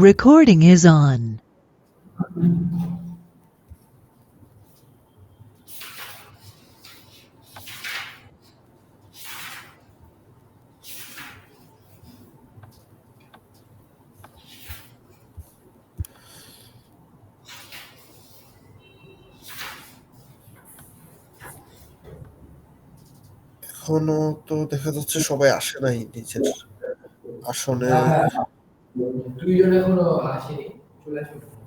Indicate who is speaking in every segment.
Speaker 1: Recording is on.
Speaker 2: এখনও তো দেখা যাচ্ছে সবাই আসে নাই নিজের আসনে
Speaker 3: হ্যাঁ, হ্যাঁ। দুইজন এখনও আসেনি চলে আসবে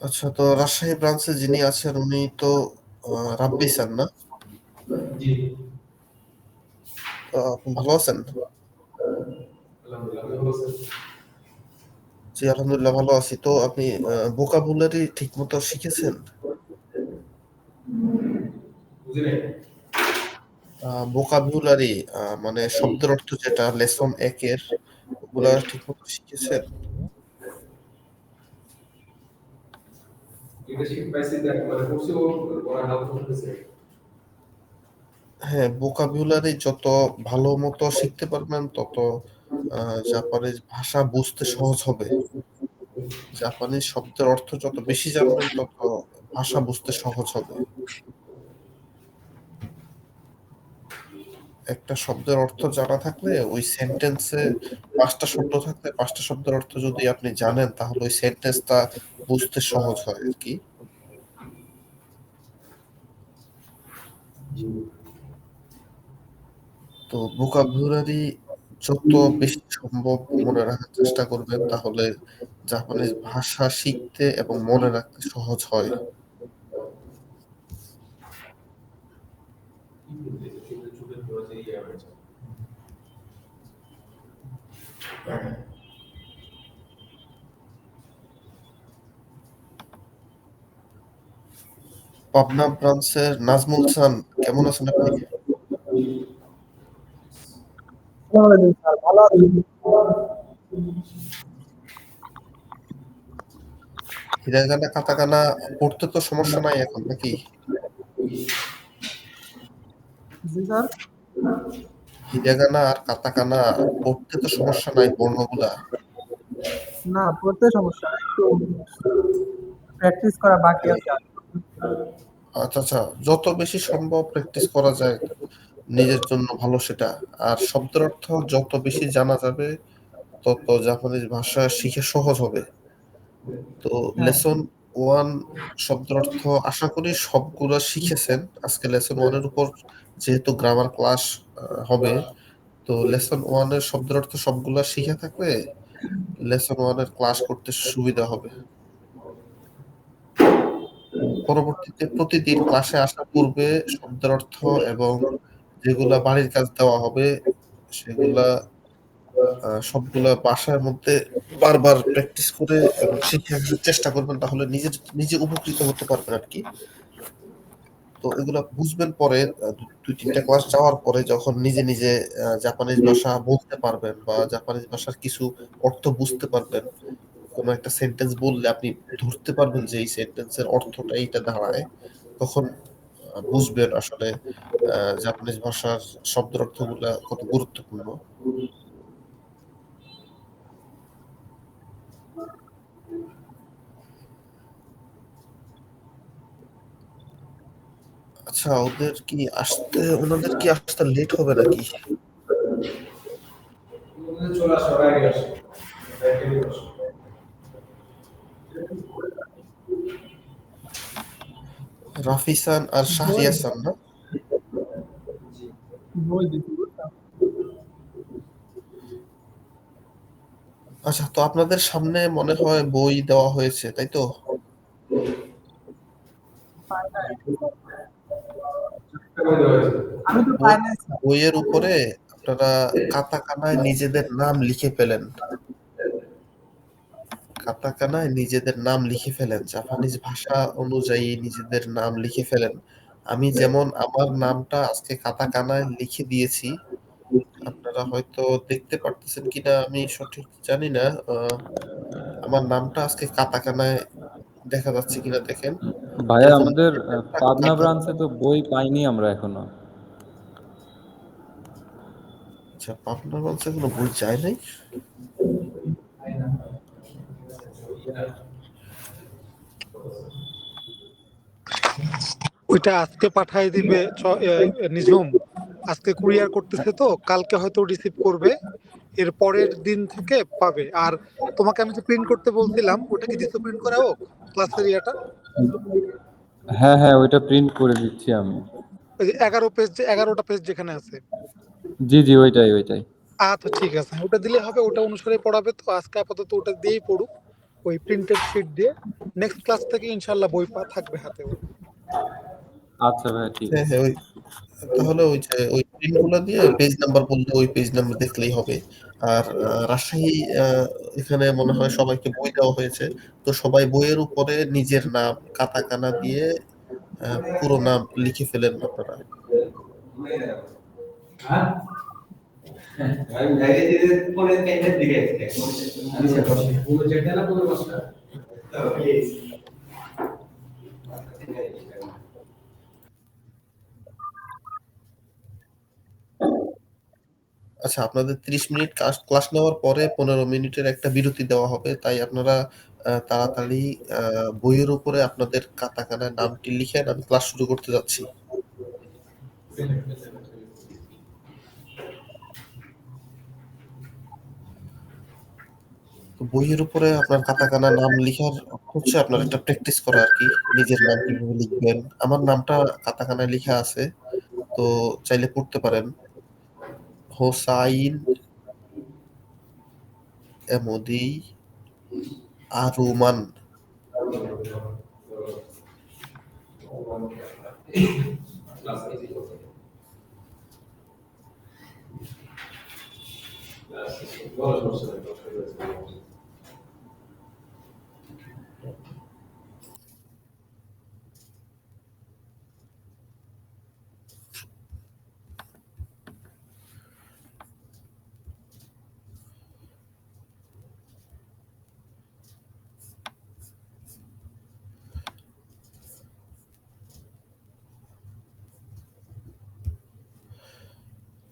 Speaker 2: আচ্ছা তো রাজশাহী ব্রাঞ্চে যিনি আছেন উনি তো রাব্বি স্যার না? আপনি ভালো আছেন? জি আলহামদুলিল্লাহ ভালো আছি। তো আপনি ভোকাবুলারি ঠিক মতো শিখেছেন? ভোকাবুলারি মানে শব্দের অর্থ যেটা লেসন একের ওগুলা ঠিক মতো শিখেছেন?
Speaker 3: মানে
Speaker 2: হ্যাঁ ভোকাবুলারি যত ভালো মতো শিখতে পারবেন, তত জাপানিজ ভাষা বুঝতে সহজ হবে। জাপানিজ শব্দের অর্থ যত বেশি জানবেন, তত ভাষা বুঝতে সহজ হবে। একটা শব্দের অর্থ জানা থাকলে ওই সেন্টেন্সে পাঁচটা শব্দ থাকলে পাঁচটা শব্দের অর্থ যদি আপনি জানেন, তাহলে ওই সেন্টেন্সটা বুঝতে সহজ হয় আর কি। তো ভোকাবুলারি যত বেশি সম্ভব মনে রাখার চেষ্টা করবেন, তাহলে জাপানিজ ভাষা শিখতে এবং মনে রাখতে সহজ হয়। পাবনা ব্রাঞ্চের নাজমুল হাসান কেমন আছেন আপনি? হিরাগানা কাতাকানা পড়তে তো সমস্যা নাই এখন, নাকি?
Speaker 4: জি স্যার।
Speaker 2: হিরাগানা আর কাতাকানা পড়তে তো সমস্যা নাই বর্ণগুলা।
Speaker 4: না পড়তে সমস্যা নাই, একটু প্র্যাকটিস করা বাকি আছে।
Speaker 2: আচ্ছা আচ্ছা যত বেশি সম্ভব প্র্যাকটিস করা যায় নিজের জন্য ভালো সেটা। আর শব্দের অর্থ যত বেশি জানা যাবে তত জাপানিজ ভাষা শিখে সহজ হবে। তো লেসন ওয়ান শব্দের অর্থ আশা করি সবগুলো শিখেছেন। আজকে লেসন ওয়ানের উপর যেহেতু গ্রামার ক্লাস হবে। তো লেসন ওয়ানের শব্দের অর্থ সবগুলা শিখে থাকলে লেসন ওয়ানের ক্লাস করতে সুবিধা হবে। পরবর্তীতে প্রতিদিন ক্লাসে আসার পূর্বে শব্দের অর্থ এবং যেগুলা বাড়ির কাজ দেওয়া হবে, সেগুলা সবগুলা বাসার মধ্যে বারবার প্র্যাকটিস করে এবং শিখে চেষ্টা করবেন, তাহলে নিজে নিজে উপকৃত হতে পারবেন আর কি। তো এগুলা বুঝবেন পরে দুই তিনটা ক্লাস যাওয়ার পরে যখন নিজে নিজে জাপানিজ ভাষা বলতে পারবেন বা জাপানিজ ভাষার কিছু অর্থ বুঝতে পারবেন কোনো একটা সেন্টেন্স বললে আপনি ধরতে পারবেন যে এই সেন্টেন্সের অর্থটা এইটা দাঁড়ায় তখন বুঝবেন আসলে আহ, জাপানিজ ভাষার শব্দের অর্থগুলা কত গুরুত্বপূর্ণ। আচ্ছা ওদের কি আসতে, ওনাদের কি আসতে লেট হবে নাকি। রাফিসান আর শাহরিয়াসান না? আচ্ছা তো আপনাদের সামনে মনে হয় বই দেওয়া হয়েছে, তাই তো
Speaker 4: পাই নাই।
Speaker 3: একটা বই দেওয়া হয়েছে।
Speaker 4: আমি তো পাই
Speaker 2: বইয়ের উপরে আপনারা কাতাকানায় নিজেদের নাম লিখে ফেলেন কাতাকানায় নিজেদের নাম লিখে ফেলেন জাপানিজ ভাষা অনুযায়ী নিজেদের নাম লিখে ফেলেন আমি যেমন আমার নামটা আজকে কাটাকানায় লিখে দিয়েছি। আপনারা হয়তো দেখতে পারতেছেন কিনা আমি সঠিক জানি না। আমার নামটা আজকে কাটাকানায় দেখা যাচ্ছে কিনা দেখেন।
Speaker 5: ভাইয়া আমাদের পাবনা ব্রাঞ্চে তো বই পাইনি আমরা এখনও
Speaker 2: আচ্ছা পাবনা ব্রাঞ্চে এখনও বই যায় নাই?
Speaker 6: ওইটা আজকে পাঠাই দিবে নিঝুম আজকে কুরিয়ার করতেছে তো কালকে হয়তো রিসিভ করবে এর পরের দিন থেকে পাবে। আর তোমাকে আমি যে প্রিন্ট করতে বলছিলাম ওটা কি দিছো প্রিন্ট করা হোক? ক্লাসের ইয়াটা?
Speaker 5: হ্যাঁ হ্যাঁ ওইটা প্রিন্ট করে দিচ্ছি আমি।
Speaker 6: ওই যে এগারো পেজ যে এগারোটা পেজ যেখানে আছে।
Speaker 5: জি জি ওইটাই ওইটাই।
Speaker 6: আচ্ছা ঠিক আছে। ওটা দিলে হবে ওটা অনুসারে পড়াবে তো। আজকে আপাতত ওটা দিয়েই পড়ুক ওই প্রিন্টেড শিট দিয়ে। নেক্সট ক্লাস থেকে ইনশাল্লাহ বই পা থাকবে হাতে
Speaker 5: আচ্ছা ভাই ঠিক
Speaker 2: হ্যাঁ,
Speaker 5: আছে।
Speaker 2: হ্যাঁ, ওই তাহলে ওই যে ওই প্রিন্টগুলা দিয়ে পেজ নাম্বার বললে ওই পেজ নাম্বার দেখলেই হবে। আর রাজশাহী এখানে মনে হয় সবাইকে বই দেওয়া হয়েছে। তো সবাই বইয়ের উপরে নিজের নাম কাটাকানা দিয়ে পুরো নাম লিখে ফেলেন আপনারা।
Speaker 7: আমি বাইরে যেতে পরে তিনটার দিকে আসছে
Speaker 3: পুরো যেটা না পুরো পাঁচটা
Speaker 2: আচ্ছা আপনাদের ৩০ মিনিট ক্লাস নেওয়ার পরে ১৫ মিনিটের একটা বিরতি দেওয়া হবে। তাই আপনারা আ তাড়াতাড়ি বইয়ের উপরে আপনাদের কাটাকানায় নামটি লিখেন। আমি ক্লাস শুরু করতে যাচ্ছি। তো বইয়ের উপরে আপনার কাটাকানা নাম লিখার হচ্ছে আপনার একটা প্র্যাকটিস করা আরকি। নিজের নাম কীভাবে লিখবেন। আমার নামটা কাটাকানায় লিখা আছে। তো চাইলে পড়তে পারেন। হোসাইন এমদি আরুমান।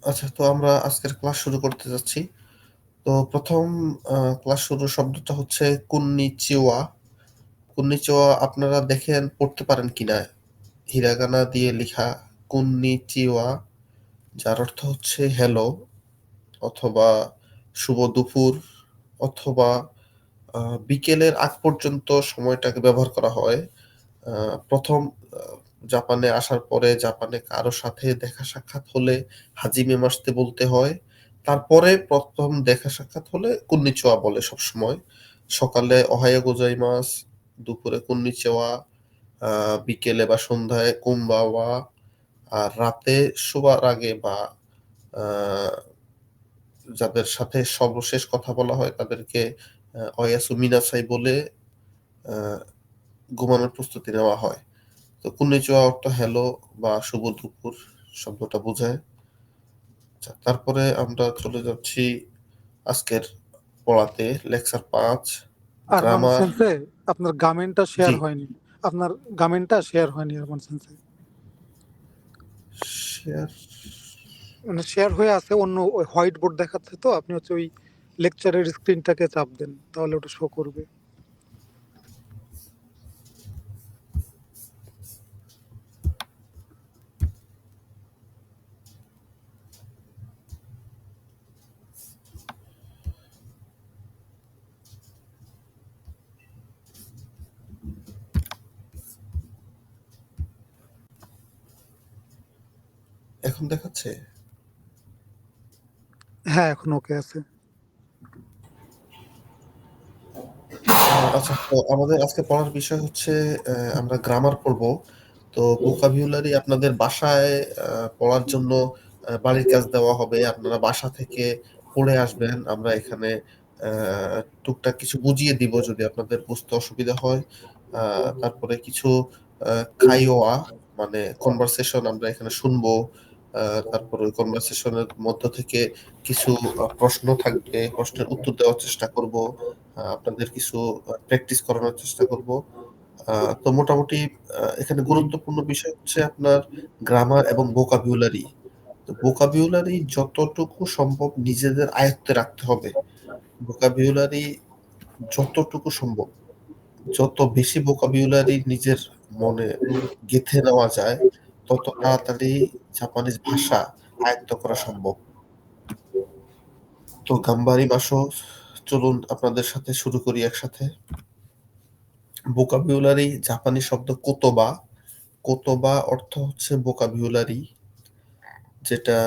Speaker 2: আচ্ছা তো আমরা আজকের ক্লাস শুরু করতে যাচ্ছি। তো প্রথম ক্লাস শুরুর শব্দটা হচ্ছে কুন্নিচিওয়া। কুন্নিচিওয়া আপনারা দেখেন পড়তে পারেন কিনা? হিরাগানা দিয়ে লিখা কুন্নিচিওয়া, যার অর্থ হচ্ছে হ্যালো অথবা শুভ দুপুর অথবা বিকেলের আগ পর্যন্ত সময়টাকে ব্যবহার করা হয়। আ ১ম আ জাপানে আসার পরে জাপানে কারও সাথে দেখা সাক্ষাৎ হলে হাজিমে মাসতে বলতে হয়। তারপরে প্রথম দেখা সাক্ষাৎ হলে কুন্নিচোয়া বলে সবসময়। সকালে ওহাইও গোজাইমাস, দুপুরে কুন্নিচিওয়া, আ বিকেলে বা সন্ধ্যায় কুমবাওয়া, আর রাতে শোবার আগে বা যাদের সাথে সর্বশেষ কথা বলা হয় তাদেরকে অয়াসু মিনাসাই বলে ঘুমানোর প্রস্তুতি নেওয়া হয়। তো কুন্নিচিওয়া অর্থ হ্যালো বা শুভ দুপুর শব্দটা বোঝায়। আচ্ছা তারপরে আমরা চলে যাচ্ছি আজকের পড়াতে লেকচার ৫
Speaker 6: আরমান
Speaker 2: গ্রামার
Speaker 6: সেন্সে আপনার গামেনটা শেয়ার হয়নি। আপনার গামেনটা শেয়ার হয়নি আরমান সেন্সে
Speaker 2: শেয়ার
Speaker 6: মানে শেয়ার হয়ে আছে অন্য হোয়াইট বোর্ড দেখাচ্ছে তো আপনি হচ্ছে ওই লেকচারের স্ক্রিনটাকে চাপ দেন তাহলে ওটা শো করবে।
Speaker 2: এখন দেখাচ্ছে?
Speaker 6: হ্যাঁ এখন ওকে আছে
Speaker 2: আচ্ছা তো আমাদের আজকে পড়ার বিষয় হচ্ছে আমরা গ্রামার পড়ব। তো vocabulary আপনাদের বাসায় পড়ার জন্য বাড়ির কাজ দেওয়া হবে। আপনারা বাসা থেকে পড়ে আসবেন। আমরা এখানে টুকটাক কিছু বুঝিয়ে দিব যদি আপনাদের বুঝতে অসুবিধা হয়। তারপরে কিছু আ কাইওয়া মানে কনভারসেশন আমরা এখানে শুনব তারপর ওই কনভারসেশনের মধ্য থেকে কিছু প্রশ্ন থাকবে, প্রশ্নের উত্তর দেওয়ার চেষ্টা করব আপনাদের কিছু প্র্যাকটিস করানোর চেষ্টা করব। তো মোটামুটি এখানে গুরুত্বপূর্ণ বিষয় হচ্ছে আপনার গ্রামার এবং ভোকাবুলারি তো ভোকাবুলারি যতটুকু সম্ভব নিজেদের আয়ত্তে রাখতে হবে। ভোকাবুলারি যতটুকু সম্ভব, যত বেশি ভোকাবুলারি নিজের মনে গেঁথে নেওয়া যায় তত তাড়াতাড়ি জাপানিজ ভাষা আয়ত্ত করা সম্ভব। তো গাম্বারি মাসো চলুন আপনাদের সাথে শুরু করি একসাথে। ভোকাবুলারি জাপানি শব্দ কোতোবা। কোতোবা অর্থ হচ্ছে ভোকাবুলারি, যেটা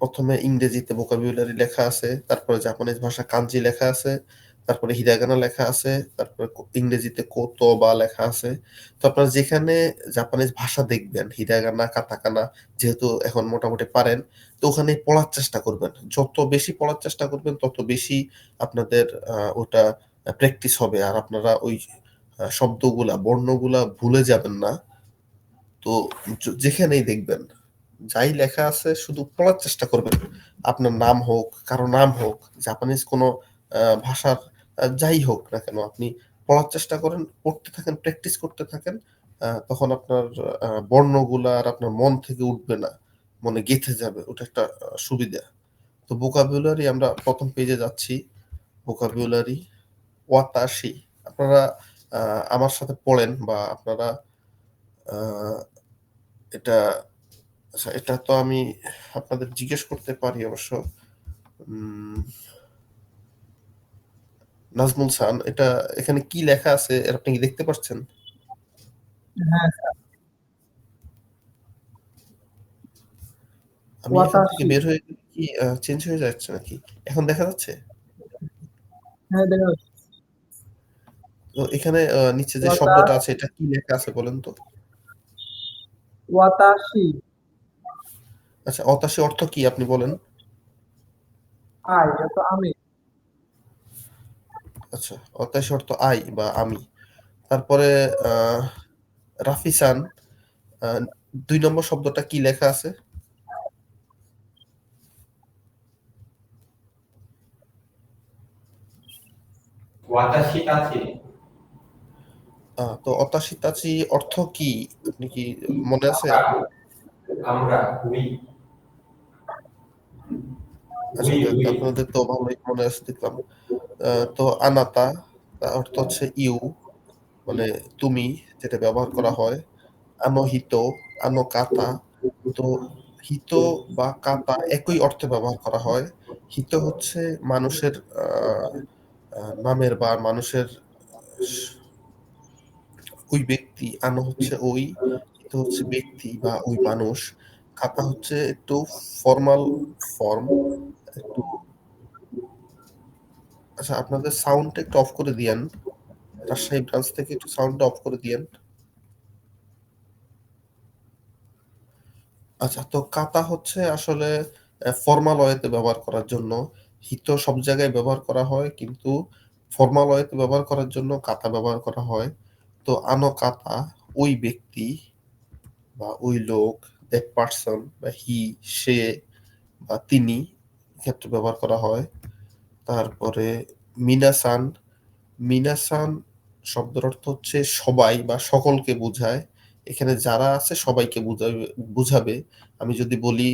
Speaker 2: প্রথমে ইংরেজিতে ভোকাবুলারি লেখা আছে, তারপরে জাপানিজ ভাষা কাঞ্জি লেখা আছে তারপরে হিরাগানা লেখা আছে, তারপরে ইংরেজিতে ইংরেজিতে কোতোবা লেখা আছে। তো আপনারা যেখানে জাপানিজ ভাষা দেখবেন, হিরাগানা, কাতাকানা, যেহেতু এখন মোটামুটি পারেন, তো ওখানে পড়ার চেষ্টা করবেন। যত বেশি পড়ার চেষ্টা করবেন, তত বেশি আপনাদের ওটা প্র্যাকটিস হবে। আর আপনারা ওই শব্দগুলা, বর্ণগুলা ভুলে যাবেন না। তো যেখানেই দেখবেন, যাই লেখা আছে, শুধু পড়ার চেষ্টা করবেন। আপনার নাম হোক, কারও নাম হোক, জাপানিজ কোনো ভাষার যাই হোক না কেন, আপনি পড়ার চেষ্টা করেন, পড়তে থাকেন প্র্যাকটিস করতে থাকেন তখন আপনার বর্ণগুলা আর আপনার মন থেকে উঠবে না, মনে গেঁথে যাবে, ওটা একটা সুবিধা। তো ভোকাবুলারি আমরা প্রথম পেজে যাচ্ছি ভোকাবুলারি ওয়াতাশি আপনারা আমার সাথে পড়েন বা আপনারা এটা আচ্ছা এটা তো আমি আপনাদের জিজ্ঞেস করতে পারি অবশ্য নাজমুল সান এটা এখানে কি লেখা আছে এর আপনি কি দেখতে পাচ্ছেন?
Speaker 4: হ্যাঁ
Speaker 2: আমি এখান থেকে বের হয়ে কি চেঞ্জ হয়ে যাচ্ছে নাকি? এখন দেখা যাচ্ছে?
Speaker 4: হ্যাঁ দেখা যাচ্ছে।
Speaker 2: তো এখানে নিচে যে শব্দটা আছে এটা কি লেখা আছে বলেন তো?
Speaker 4: ওয়াতাশি
Speaker 2: আচ্ছা অতাশি অর্থ কি আপনি বলেন?
Speaker 4: আই এটা আমি।
Speaker 2: আচ্ছা অতাশি অর্থ আই বা আমি। তারপরে রাফিসান দুই নম্বর শব্দটা কি লেখা আছে? আহ, তো অতাশি তাচি অর্থ কি? আপনি কি মনে আছে?
Speaker 7: আমরা
Speaker 2: আচ্ছা আপনাদের তো ভালোই মনে আছে দেখলাম। তো আনাতা অর্থ হচ্ছে ইউ মানে তুমি, যেটা ব্যবহার করা হয়। আনহিত আনো কাতা তো হিত বা কাতা একই অর্থে ব্যবহার করা হয়। হিত হচ্ছে মানুষের নামের বা মানুষের ওই ব্যক্তি, আনো হচ্ছে ওই, হিত হচ্ছে ব্যক্তি বা ওই মানুষ। কাতা হচ্ছে একটু ফর্মাল ফর্ম একটু আচ্ছা আপনাদের সাউন্ডটা একটু অফ করে দিয়েন। রাজশাহী ব্রাঞ্চ থেকে একটু সাউন্ডটা অফ করে দিয়েন। আচ্ছা তো কাতা হচ্ছে আসলে ফর্মাল ওয়েতে ব্যবহার করার জন্য। হিত সব জায়গায় ব্যবহার করা হয়, কিন্তু ফর্মাল ওয়েতে ব্যবহার করার জন্য কাতা ব্যবহার করা হয়। তো আনো কাতা ওই ব্যক্তি বা ওই লোক দ্যাট পার্সন বা হি সে বা তিনি ক্ষেত্রে ব্যবহার করা হয়। তারপরে মিনাসান। মিনাসান শব্দের অর্থ হচ্ছে সবাই বা সকলকে বোঝায়। এখানে যারা আছে সবাইকে বুঝাবে বুঝাবে। আমি যদি বলি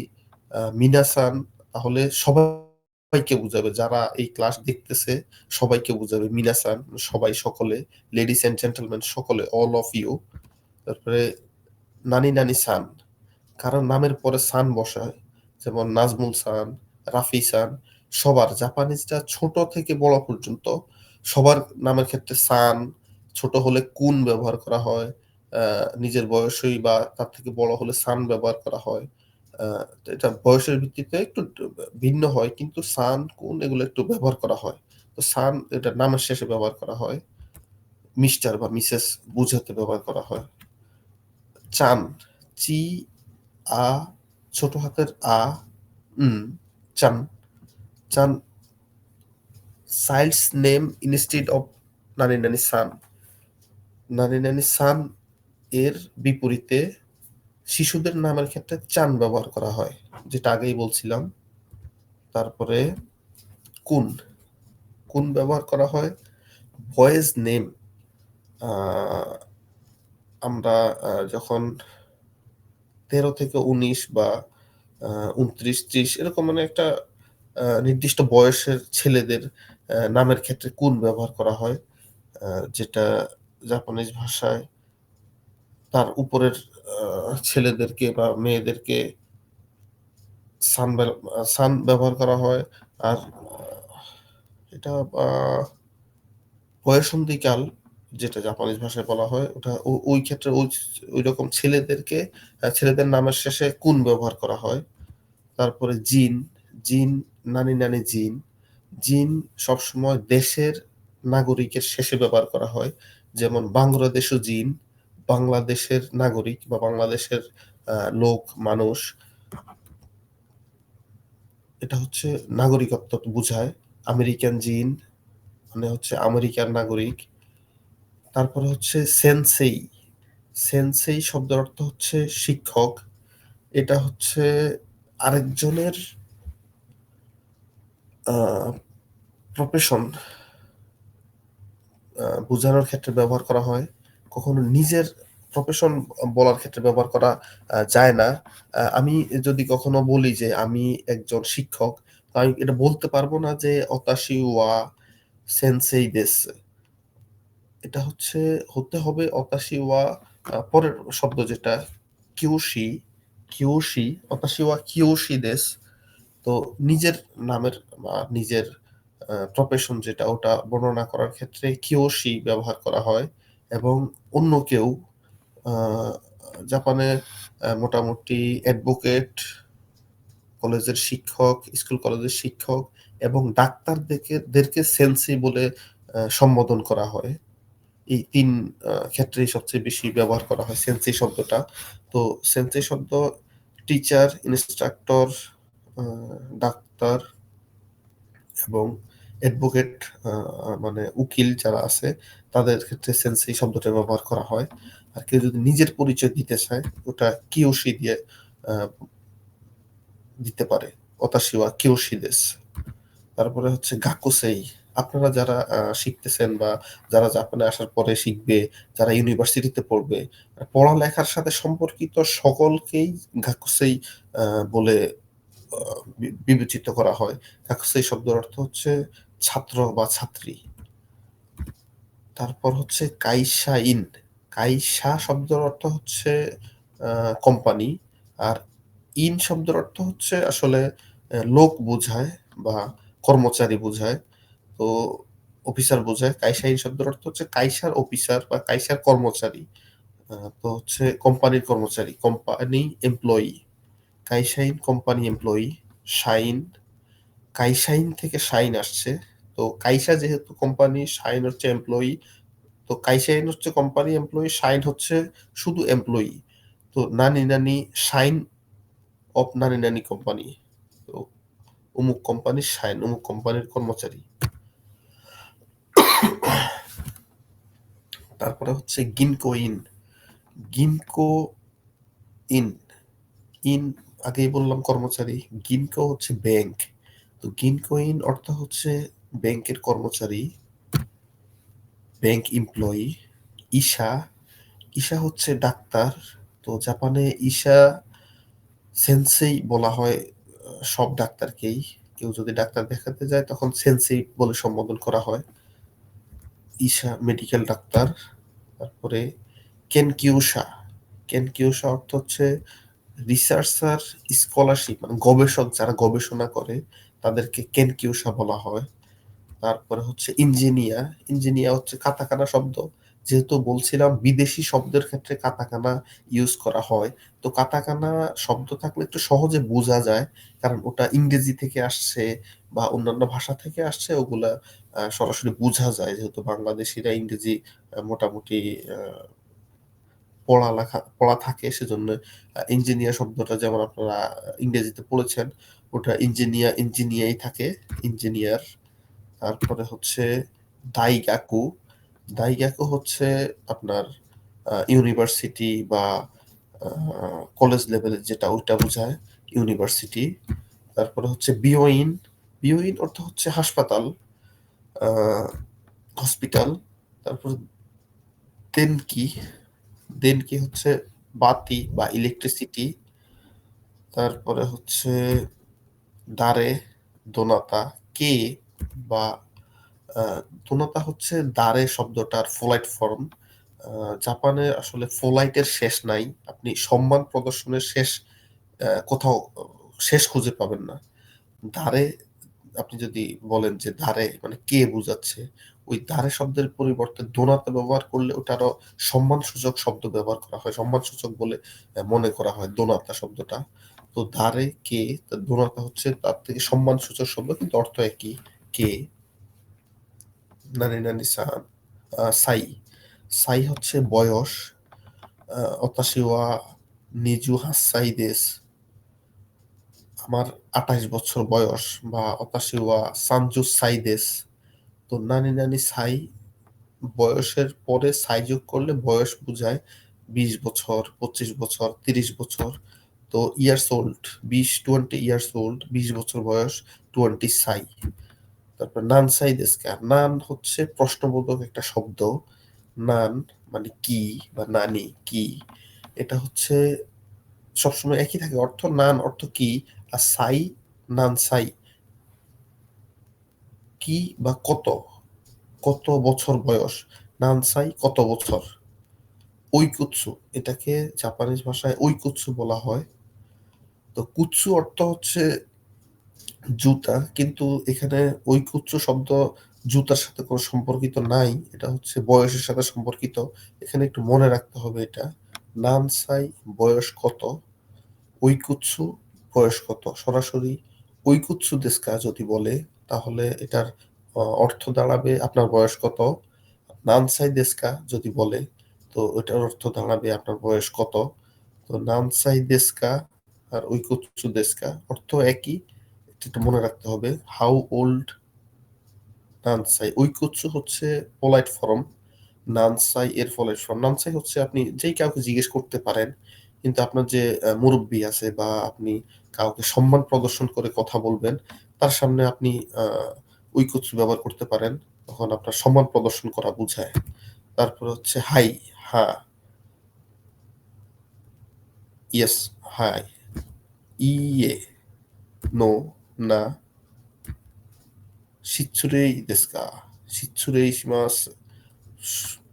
Speaker 2: মিনাসান, তাহলে সবাইকে বুঝাবে। যারা এই ক্লাস দেখতেছে, সবাইকে বুঝাবে। মিনাসান, সবাই সকলে। লেডিস এন্ড জেন্টলম্যান সকলে অল অফ ইউ তারপরে নানি নানি সান। কারণ নামের পরে সান বসায়। যেমন নাজমুল সান, রাফি সান। সবার জাপানিজটা ছোট থেকে বড় পর্যন্ত সবার নামের ক্ষেত্রে সান, ছোট হলে কুন ব্যবহার করা হয় নিজের বয়সই বা তার থেকে বড় হলে সান ব্যবহার করা হয়। এটা বয়সের ভিত্তিতে একটু ভিন্ন হয়, কিন্তু সান, কুন এগুলো একটু ব্যবহার করা হয়। তো সান এটা নামের শেষে ব্যবহার করা হয়। মিস্টার বা মিসেস বুঝাতে ব্যবহার করা হয়। চান, চি, আ, ছোট হাতের আ চান। চান child's name instead of nani nani san nani nani san এর বিপরীতে শিশুদের নামের ক্ষেত্রে চান ব্যবহার করা হয়, যেটা আগেই বলছিলাম। তারপরে কুন। কুন ব্যবহার করা হয়। Boys name. আমরা যখন তেরো থেকে উনিশ বা উনত্রিশ, ত্রিশ, এরকম মানে একটা নির্দিষ্ট বয়সের ছেলেদের নামের ক্ষেত্রে কুন ব্যবহার করা হয়? যেটা জাপানিজ ভাষায় তার উপরের ছেলেদেরকে বা মেয়েদেরকে সান সান ব্যবহার করা হয়। আর এটা বয়সন্ধিকাল যেটা জাপানিজ ভাষায় বলা হয়, ওটা ওই ক্ষেত্রে ওই ওই রকম ছেলেদেরকে ছেলেদের নামের শেষে কুন ব্যবহার করা হয়? তারপরে জিন জিন নানি নানি জিন। জিন সবসময় দেশের নাগরিকের শেষে ব্যবহার করা হয়। যেমন বাংলাদেশও জিন, বাংলাদেশের নাগরিক বা বাংলাদেশের লোক, মানুষ। এটা হচ্ছে নাগরিকত্ব বোঝায়। আমেরিকান জিন মানে হচ্ছে আমেরিকার নাগরিক। তারপরে হচ্ছে সেন্সেই। সেন্সেই শব্দের অর্থ হচ্ছে শিক্ষক। এটা হচ্ছে আরেকজনের প্রফেশন বোঝানোর ক্ষেত্রে ব্যবহার করা হয়। কখনো নিজের প্রফেশন বলার ক্ষেত্রে ব্যবহার করা যায় না। আমি যদি কখনো বলি যে আমি একজন শিক্ষক আমি এটা বলতে পারব না যে অতাশি ওয়া সেন্সেই দেশ। এটা হচ্ছে, হতে হবে অতাশি ওয়া পরের শব্দ যেটা, কিউশি কিউশি, অতাশি ওয়া কিউশি দেশ। তো নিজের নামের বা নিজের প্রফেশন যেটা ওটা বর্ণনা করার ক্ষেত্রে কিওশি ব্যবহার করা হয় এবং অন্য কেউ জাপানে মোটামুটি অ্যাডভোকেট কলেজের শিক্ষক স্কুল কলেজের শিক্ষক এবং ডাক্তারদেরকে দেরকে সেন্সি বলে সম্বোধন করা হয়। এই তিন ক্ষেত্রেই সবচেয়ে বেশি ব্যবহার করা হয় সেন্সি শব্দটা। তো সেন্সি শব্দ টিচার ইনস্ট্রাক্টর ডাক্তার এবং অ্যাডভোকেট মানে উকিল যারা আছে, তাদের ক্ষেত্রে সেন্সি শব্দটা ব্যবহার করা হয়। আর কেউ যদি নিজের পরিচয় দিতে চায়, ওটা কিওশি দিয়ে দিতে পারে। অতাশিওয়া কিওশি দেশ তারপরে হচ্ছে গাকুসেই। আপনারা যারা শিখতেছেন বা যারা জাপানে আসার পরে শিখবে, যারা ইউনিভার্সিটিতে পড়বে, পড়ালেখার সাথে সম্পর্কিত সকলকেই গাকুসেই বলে বিবেচিত করা হয়। গাকুসেই শব্দের অর্থ হচ্ছে ছাত্র বা ছাত্রী। তারপর হচ্ছে কাইসা ইন। কাইসা শব্দের অর্থ হচ্ছে কোম্পানি আর ইন শব্দের অর্থ হচ্ছে আসলে লোক বোঝায় বা কর্মচারী বোঝায়। তো অফিসার বোঝায়। কাইসা ইন শব্দের অর্থ হচ্ছে কাইসার অফিসার বা কাইসার কর্মচারী। তো হচ্ছে কোম্পানির কর্মচারী কোম্পানি এমপ্লয়ি কাইসাইন কোম্পানি এমপ্লয়ি শাইন কাইশাইন থেকে শাইন আসছে। তো কাইশা যেহেতু কোম্পানি শাইন হচ্ছে এমপ্লয়ি তো কাইশাইন হচ্ছে কোম্পানি এমপ্লয়ি শাইন হচ্ছে শুধু এমপ্লয়ি তো নানি নানি শাইন অফ নানি নানি কোম্পানি তো অমুক কোম্পানির শাইন অমুক কোম্পানির কর্মচারী। তারপরে হচ্ছে গিনকো ইন গিনকো ইন ইন আগেই বললাম কর্মচারী গিনকো হচ্ছে ব্যাংক তো গিনকো ইন অর্থ হচ্ছে ব্যাংকের কর্মচারী ব্যাংক এমপ্লয়ি ঈশা। ঈশা হচ্ছে ডাক্তার। তো জাপানে ঈশা সেন্সেই বলা হয়, সব ডাক্তারকেই। কেউ যদি ডাক্তার দেখাতে যায়, তখন সেন্সেই বলে সম্বোধন করা হয়। ঈশা মেডিকেল ডাক্তার। তারপরে কেনকিউসা কেনকিউসা অর্থ হচ্ছে রিসার্চার স্কলারশিপ মানে গবেষক যারা গবেষণা করে, তাদেরকে কেনকিউসা বলা হয়। তারপরে হচ্ছে ইঞ্জিনিয়ার ইঞ্জিনিয়ার হচ্ছে কাতাকানা শব্দ। যেহেতু বলছিলাম বিদেশি শব্দের ক্ষেত্রে কাতাকানা ইউজ করা হয়, তো কাতাকানা শব্দ থাকলে একটু সহজে বোঝা যায়, কারণ ওটা ইংরেজি থেকে আসছে বা অন্যান্য ভাষা থেকে আসছে, ওগুলা সরাসরি বোঝা যায়। যেহেতু বাংলাদেশিরা ইংরেজি মোটামুটি আহ, পড়ালেখা পড়া থাকে সেজন্য ইঞ্জিনিয়ার শব্দটা যেমন আপনারা ইংরেজিতে পড়েছেন ওটা ইঞ্জিনিয়ার ইঞ্জিনিয়ারই থাকে ইঞ্জিনিয়ার তারপরে হচ্ছে দাইগাকু দাইগাকু হচ্ছে আপনার ইউনিভার্সিটি বা কলেজ লেভেলে যেটা ওইটা বোঝায় ইউনিভার্সিটি তারপরে হচ্ছে বিওইন বিওইন অর্থ হচ্ছে হাসপাতাল হসপিটাল তারপর দেন কি দেন কি হচ্ছে? বাতি বা ইলেকট্রিসিটি তারপরে হচ্ছে দারে দোনাতা, কে বা দোনাতা হচ্ছে দারে শব্দটার ফোলাইট ফর্ম। জাপানে আসলে ফোলাইটের শেষ নাই। আপনি সম্মান প্রদর্শনের শেষ কোথাও, শেষ খুঁজে পাবেন না। ধারে আপনি যদি বলেন যে ধারে মানে কে বোঝাচ্ছে ওই ধারে শব্দের পরিবর্তে দোনাতে ব্যবহার করলে ওটা আরও সম্মানসূচক শব্দ ব্যবহার করা হয়। সম্মানসূচক বলে মনে করা হয় দোনাতা শব্দটা। তো ধারে কে দোনাতা হচ্ছে তার থেকে সম্মানসূচক শব্দ, কিন্তু অর্থ একই। কে, নানি নানি সান সাই। সাই হচ্ছে বয়স অতাশিওয়া, নিজু, হাসাই দেশ। আমার আঠাশ বছর বয়স বা অতাশিওয়া, সানজু, সাই দেশ। তো নানি নানি সাই বয়সের পরে সাই যোগ করলে বয়স বোঝায় বিশ বছর, পঁচিশ বছর, তিরিশ বছর। তো ইয়ার্স ওল্ড বিশ টোয়েন্টি ইয়ার্স ওল্ড বিশ বছর বয়স টোয়েন্টি সাই তারপর নান সাই দেশকা নান হচ্ছে প্রশ্নবোধক একটা শব্দ। নান মানে কি বা নানি কি? এটা হচ্ছে সবসময় একই থাকে। অর্থ নান অর্থ কি? আর সাই নান সাই কি বা কত? কত বছর বয়স? নান সাই কত বছর? ঐকুৎসু, এটাকে জাপানিজ ভাষায় ঐকুৎসু বলা হয়। তো কুৎসু অর্থ হচ্ছে জুতা, কিন্তু এখানে ঐকুৎসু শব্দ জুতার সাথে কোনো সম্পর্কিত নাই, এটা হচ্ছে বয়সের সাথে সম্পর্কিত। এখানে একটু মনে রাখতে হবে এটা। নানসাই বয়স কত? ঐকুৎসু বয়স কত? সরাসরি ঐকুৎসু দেশকা যদি বলে তাহলে এটার অর্থ দাঁড়াবে আপনার বয়স কত? নানসাই দেশকা যদি বলে, তো এটার অর্থ দাঁড়াবে আপনার বয়স কত? তো নানসাই দেশকা আর ওই ঐকুৎসু দেশকা অর্থ একই, এটা মনে রাখতে হবে। How old নানসাই? ঐকুৎসু হচ্ছে পোলাইট ফর্ম। নানসাই এর পোলাইট ফর্ম। নানসাই হচ্ছে আপনি যেই কাউকে জিজ্ঞেস করতে পারেন, কিন্তু আপনার যে মুরব্বী আছে বা আপনি কাউকে সম্মান প্রদর্শন করে কথা বলবেন তার সামনে আপনি ঐকুৎসু ব্যবহার করতে পারেন। তখন আপনার সম্মান প্রদর্শন করা বোঝায়। তারপর হচ্ছে, হাই, হা। ইয়েস, হাই। ইয়ে নো, না। শিচ্ছুরেই দেশকা। শিচ্ছুরেই সীমাস।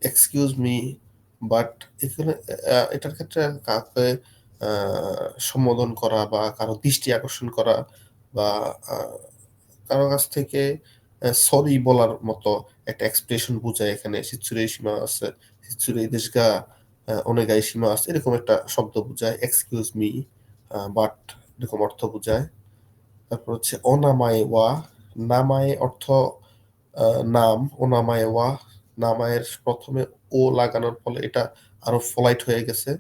Speaker 2: এক্সকিউজ মি, বাট এখানে এটার ক্ষেত্রে কাউকে সম্বোধন করা বা কারও দৃষ্টি আকর্ষণ করা বা কারও কাছ থেকে সরি বলার মতো একটা এক্সপ্রেশন বোঝায় এখানে। শিচ্ছুরেই সীমাস শিচ্ছুরেই দেশগা অনেগাই সীমাস এরকম একটা শব্দ বোঝায়। এক্সকিউজ মি বাট এরকম অর্থ বোঝায়। তারপর হচ্ছে, অনামায় ওয়া, নামায় অর্থ নাম, অনামায় ওয়া, নামায়ের প্রথমে ও লাগানোর ফলে এটা আরও ফলাইট হয়ে গেছে।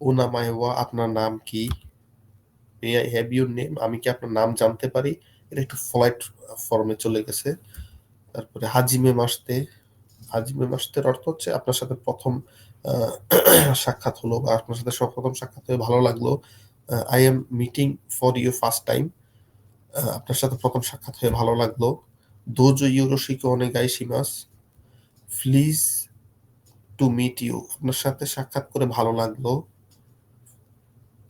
Speaker 2: ও নামায় ওয়া, আপনার নাম কি? May I have your name আমি কি আপনার নাম জানতে পারি? এটা একটু ফলাইট ফর্মে চলে গেছে। তারপরে হাজিমে মাসতে, হাজিমে মাসতের অর্থ হচ্ছে আপনার সাথে প্রথম সাক্ষাৎ হলো বা আপনার সাথে সব প্রথম সাক্ষাৎ হয়ে ভালো লাগল। I am meeting for you first time আপনার সাথে প্রথম সাক্ষাৎ হয়ে ভালো লাগল। দোজো ইউরোশিকে অনেক গাইশিমাস প্লিজ টু মিট ইউ আপনার সাথে সাক্ষাৎ করে ভালো লাগল।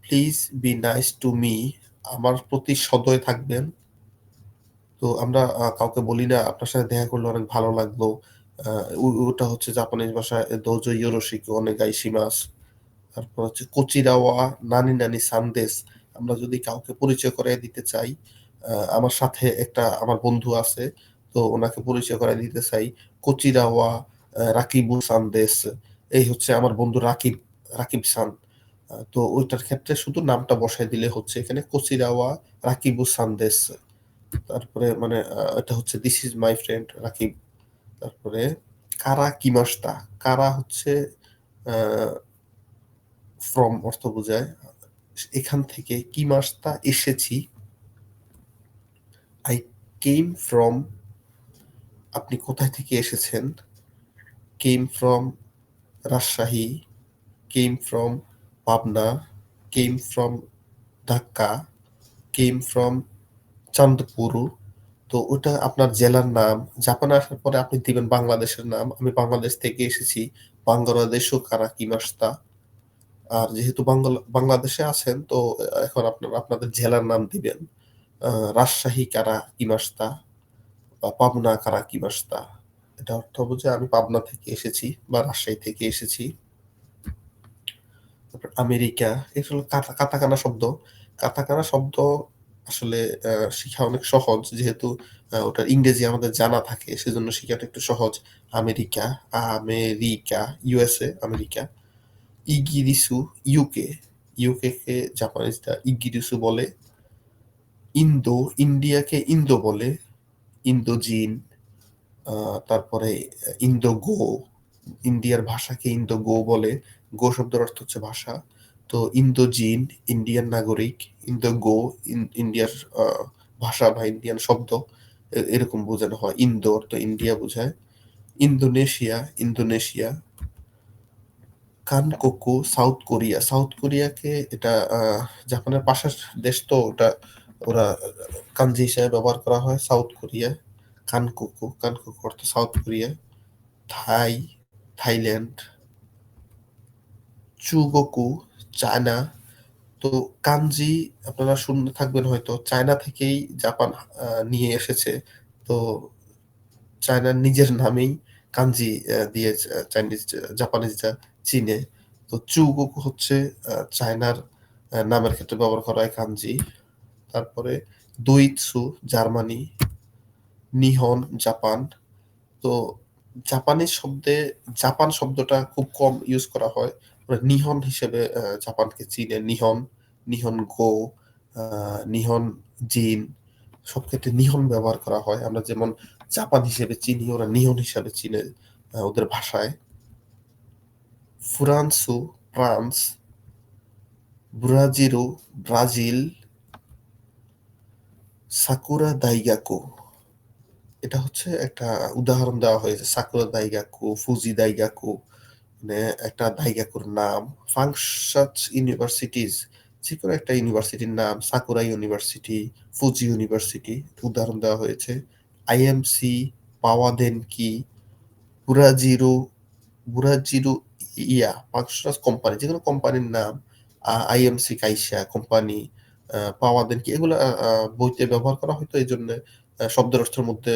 Speaker 2: Please be nice to me আমার প্রতি সদয় থাকবেন। তো আমরা কাউকে বলি না, আপনার সাথে দেখা করলে অনেক ভালো লাগল। ওটা হচ্ছে জাপানিজ ভাষায় দোজো ইউরোশিকে অনেক গাইশিমাস তারপর হচ্ছে কোচিরাওয়া, নানি নানি সান্দেশ আমরা যদি কাউকে পরিচয় করে দিতে চাই আমার সাথে একটা আমার বন্ধু আছে, তো ওনাকে পরিচয় করে দিতে চাই। কোচিরাওয়া রাকিবু সান্দেশ এই হচ্ছে আমার বন্ধু রাকিব রাকিব সান। তো ওইটার ক্ষেত্রে শুধু নামটা বসাই দিলে হচ্ছে। এখানে কোচিরাওয়া, রাকিবু সান্দেশ তারপরে মানে এটা হচ্ছে this is my friend Rakib. তারপরে কারা কিমাস্তা, কারা হচ্ছে ফ্রম অর্থ বোঝায় এখান থেকে কি মাসটা এসেছি। আই কেম ফ্রম আপনি কোথায় থেকে এসেছেন? Came from Rajshahi. Came from Pabna, came from Dhaka, came from Chandpur তো ওটা আপনার জেলার নাম। জাপানে আসার পরে আপনি দিবেন বাংলাদেশের নাম। আমি বাংলাদেশ থেকে এসেছি বাংলাদেশও কারা কিমাস্তা আর যেহেতু বাংলা, বাংলাদেশে আছেন, তো এখন আপনার, আপনাদের জেলার নাম দিবেন রাজশাহী কারা কি কিমাস্তা বা পাবনা কারা কি কিমাস্তা এটা অর্থ বোঝে আমি পাবনা থেকে এসেছি বা রাজশাহী থেকে এসেছি। আমেরিকা এগুলো কাতা- কাতাকানা শব্দ। কাতাকানা শব্দ আসলে শিখা অনেক সহজ যেহেতু ওটার ইংরেজি আমাদের জানা থাকে সেজন্য শিখাটা একটু সহজ। America America USA America. ইগিরিসু UK. UK কে জাপানিজরা ইগিরিসু বলে। ইন্দো ইন্ডিয়াকে ইন্দো বলে। ইন্দোজিন আহ, তারপরে ইন্দো গো। ইন্ডিয়ার ভাষাকে ইন্দো গো বলে। গো শব্দের অর্থ হচ্ছে ভাষা। তো ইন্দো জিন, ইন্ডিয়ান নাগরিক, ইন্দো গো ইন্ডিয়ার ভাষা বা ইন্ডিয়ান শব্দ এরকম বোঝানো হয়। ইন্দো অর্থ ইন্ডিয়া বোঝায়। Indonesia Indonesia. কানকোকু, south Korea. South কোরিয়াকে এটা জাপানের পাশের দেশ তো, ওটা ওরা কাঞ্জি হিসাবে ব্যবহার করা হয়, সাউথ কোরিয়া কানকোকু কানকোকু অর্থ সাউথ কোরিয়া থাই থাইল্যান্ড, চুগোকু, চায়না। তো কাঞ্জি আপনারা শুনে থাকবেন হয়তো। চায়না থেকেই জাপান নিয়ে এসেছে। তো চায়নার নিজের নামেই কাঞ্জি দিয়ে চাইনিজ জাপানিজরা চীনে। তো চুগোকু হচ্ছে চায়নার নামের ক্ষেত্রে ব্যবহার করা হয় কাঞ্জি। তারপরে দোইৎসু, জার্মানি, নিহন, জাপান। তো জাপানি শব্দে জাপান শব্দটা খুব কম ইউজ করা হয়। নিহন হিসেবে আহ, জাপানকে চিনে। নিহন নিহন গো আহ, নিহন জিন সব ক্ষেত্রে নিহন ব্যবহার করা হয়। আমরা যেমন জাপান হিসেবে চিনি ওরা নিহন হিসেবে চিনে ওদের ভাষায়। ফ্রান্সু ফ্রান্স ব্রাজিরু ব্রাজিল সাকুরা দাইগাকো। এটা হচ্ছে একটা উদাহরণ দেওয়া হয়েছে সাকুরা দাইগাকু ফুজি দাইগাকু মানে একটা দাইগাকুর নাম ফাংশাচ ইউনিভার্সিটিজ যে কোনো একটা ইউনিভার্সিটির নাম সাকুরা ইউনিভার্সিটি ফুজি ইউনিভার্সিটি উদাহরণ দেওয়া হয়েছে। আইএমসি পাওয়াদেনকি বুরাজিরু বুরাজিরু ইয়া ফাংশনাস কোম্পানি যে কোনো কোম্পানির নাম আইএমসি কাইসা কোম্পানি পাওয়াদেনকি এগুলো আহ, আহ, বইতে ব্যবহার করা হয়তো এই জন্য শব্দের অর্থের মধ্যে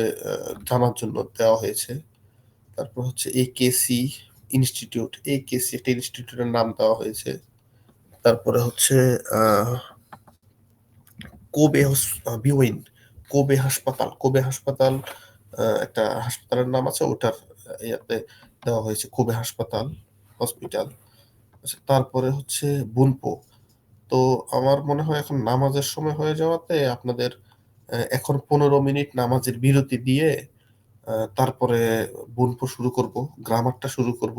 Speaker 2: জানার জন্য দেওয়া হয়েছে। তারপর হচ্ছে এ একেসি ইনস্টিটিউট এ একেসি একটা ইনস্টিটিউটের নাম দেওয়া হয়েছে। তারপরে হচ্ছে কোবে বিওইন কোবে হাসপাতাল কোবে হাসপাতাল একটা হাসপাতালের নাম আছে ওটার ইয়াতে দেওয়া হয়েছে কোবে হাসপাতাল হসপিটাল আচ্ছা, তারপরে হচ্ছে বুনপো তো আমার মনে হয় এখন নামাজের সময় হয়ে যাওয়াতে আপনাদের এখন পনেরো মিনিট নামাজের বিরতি দিয়ে তারপরে বুনপো শুরু করব, গ্রামারটা শুরু করব।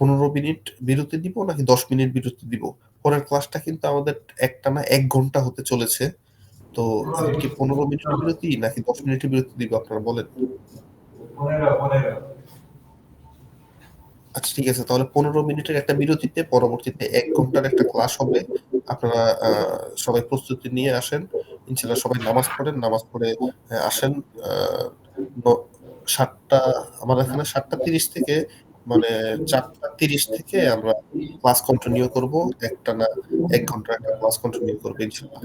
Speaker 2: পনেরো মিনিট বিরতি দিব নাকি দশ মিনিট বিরতি দিব? পরের ক্লাসটা কিন্তু আমাদের একটা না এক ঘণ্টা হতে চলেছে। তো কি পনেরো মিনিট বিরতি নাকি দশ মিনিট বিরতি দিব আপনারা বলেন? আচ্ছা ঠিক আছে। তাহলে পনেরো মিনিটের একটা বিরতিতে, পরবর্তীতে এক ঘণ্টার একটা ক্লাস হবে। আপনারা সবাই প্রস্তুতি নিয়ে আসেন। ইনশাল্লাহ সবাই নামাজ পড়েন। নামাজ পড়ে আসেন সাতটা আমার এখানে সাতটা তিরিশ থেকে মানে চারটা তিরিশ থেকে আমরা ক্লাস কন্টিনিউ করব। একটা না এক ঘণ্টার একটা ক্লাস কন্টিনিউ করব ইনশাল্লাহ